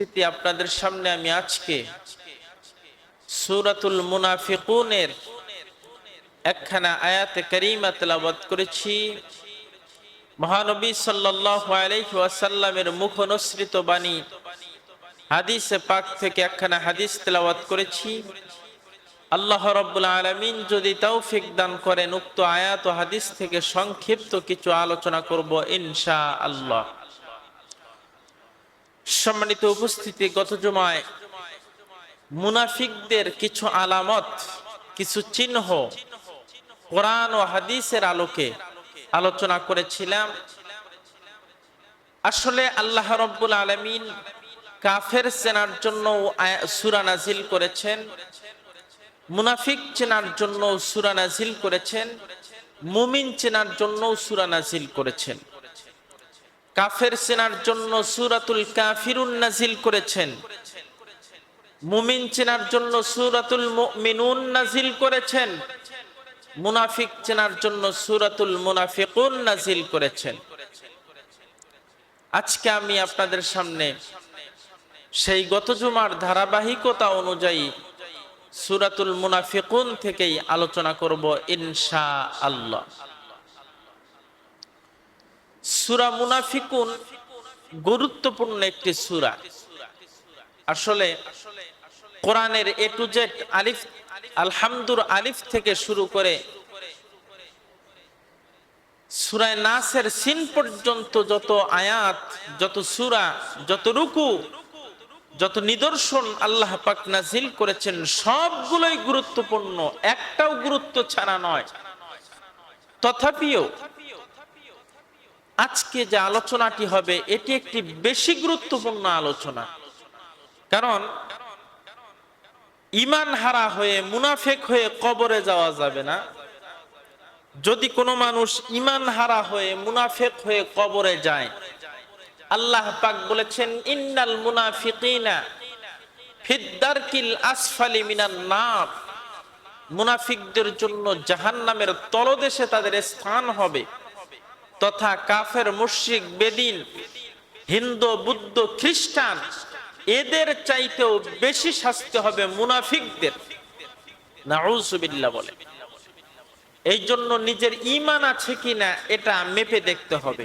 আপনাদের সামনে আমি আজকে সুরাতুল মুনাফিকুনের একখানা আয়াতে করিমা তেলাবাদ করেছি। মহানবী সাল্লাল্লাহু আলাইহি মুখ অনুসৃত বাণী হাদিসে পাক থেকে একখানা হাদিস তেলাওয়াত করেছি। আল্লাহ রাব্বুল আলামিন যদি তৌফিক দান করেন, উক্ত আয়াত হাদিস থেকে সংক্ষিপ্ত কিছু আলোচনা করব ইনশা আল্লাহ সম্মানিত উপস্থিতি, গত জমায় মুনাফিকদের কিছু আলামত, কিছু চিহ্ন কোরআন ও হাদিসের আলোকে আলোচনা করেছিলাম। আসলে আল্লাহ রব্বুল আলমিন কাফের চেনার জন্য সুরা নাজিল করেছেন। মুনাফিক চেনার জন্য সুরা নাজিল করেছেন। মুমিন চেনার জন্য সুরা নাজিল করেছেন। কাফের চেনার জন্য সুরাতুল কাফিরুন নাজিল করেছেন। মুমিন চেনার জন্য সুরাতুল মুমিনুন নাজিল করেছেন। মুনাফিক চেনার জন্য সুরাতুল মুনাফিকুন নাজিল করেছেন। আজকে আমি আপনাদের সামনে সেই গত জুমার ধারাবাহিকতা অনুযায়ী সুরাতুল মুনাফিকুন থেকেই আলোচনা করব ইনশা আল্লাহ সুরা মুনাফিকুন গুরুত্বপূর্ণ একটি সুরা। আসলে কোরআনের এ টু জেড আলিফ, আলহামদুর আলিফ থেকে শুরু করে সুরায় নাসের সিন পর্যন্ত যত আয়াত, যত সুরা, যত রুকু, যত নিদর্শন আল্লাহ পাক নাজিল করেছেন, সবগুলোই গুরুত্বপূর্ণ। একটাও গুরুত্ব ছাড়া নয়। তথাপিও আজকে যে আলোচনাটি হবে, এটি একটি বেশি গুরুত্বপূর্ণ আলোচনা। কারণ ইমান হারা হয়ে, মুনাফেক হয়ে কবরে যাওয়া যাবে না। যদি কোনো মানুষ ইমান হারা হয়ে, মুনাফেক হয়ে কবরে যায়, আল্লাহ পাক বলেছেন, ইন্নাল মুনাফিকিনা ফিদ্দারকিল আসফালি মিনান নার। মুনাফিকদের জন্য জাহান্নামের তলদেশে তাদের স্থান হবে। তথা কাফের মুশিক বেদিন, হিন্দু, বুদ্ধ, খ্রিস্টান, এদের চাইতেও বেশি শাস্তি হবে মুনাফিকদের। বলে। এই জন্য নিজের ইমান আছে কিনা, এটা মেপে দেখতে হবে।